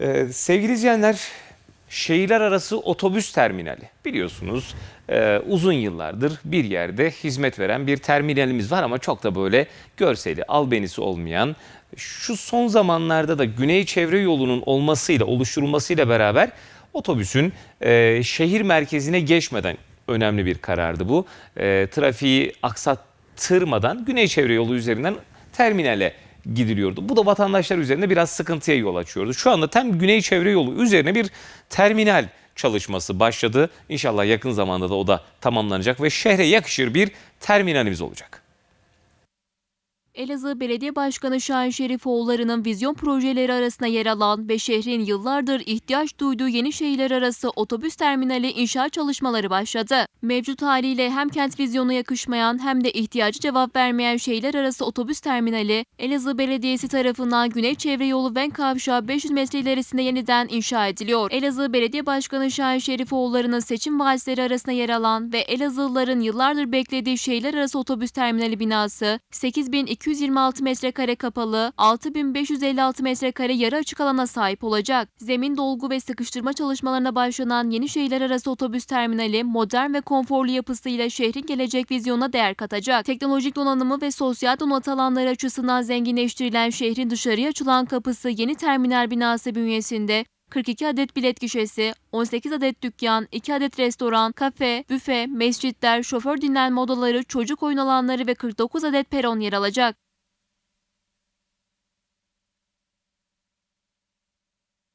Ee, sevgili izleyenler, şehirler arası otobüs terminali biliyorsunuz e, uzun yıllardır bir yerde hizmet veren bir terminalimiz var ama çok da böyle görseli, albenisi olmayan şu son zamanlarda da Güney Çevre Yolu'nun olmasıyla, oluşturulmasıyla beraber otobüsün e, şehir merkezine geçmeden önemli bir karardı bu. E, trafiği aksattırmadan Güney Çevre Yolu üzerinden terminale gidiliyordu. Bu da vatandaşlar üzerinde biraz sıkıntıya yol açıyordu. Şu anda tam Güney Çevre Yolu üzerine bir terminal çalışması başladı. İnşallah yakın zamanda da o da tamamlanacak ve şehre yakışır bir terminalimiz olacak. Elazığ Belediye Başkanı Şahin Şerifoğulları'nın vizyon projeleri arasında yer alan ve şehrin yıllardır ihtiyaç duyduğu yeni şehirler arası otobüs terminali inşaat çalışmaları başladı. Mevcut haliyle hem kent vizyonu yakışmayan hem de ihtiyacı cevap vermeyen şehirler arası otobüs terminali Elazığ Belediyesi tarafından Güney Çevre Yolu Ven Kavşağı 500 metre ilerisinde yeniden inşa ediliyor. Elazığ Belediye Başkanı Şahin Şerifoğulları'nın seçim vaatleri arasında yer alan ve Elazığlıların yıllardır beklediği şehirler arası otobüs terminali binası 8226 metrekare kapalı, 6556 metrekare yarı açık alana sahip olacak. Zemin dolgu ve sıkıştırma çalışmalarına başlanan yeni şehirler arası otobüs terminali modern ve konforlu yapısıyla şehrin gelecek vizyonuna değer katacak. Teknolojik donanımı ve sosyal donat alanları açısından zenginleştirilen şehrin dışarıya açılan kapısı yeni terminal binası bünyesinde 42 adet bilet gişesi, 18 adet dükkan, 2 adet restoran, kafe, büfe, mescitler, şoför dinlenme odaları, çocuk oyun alanları ve 49 adet peron yer alacak.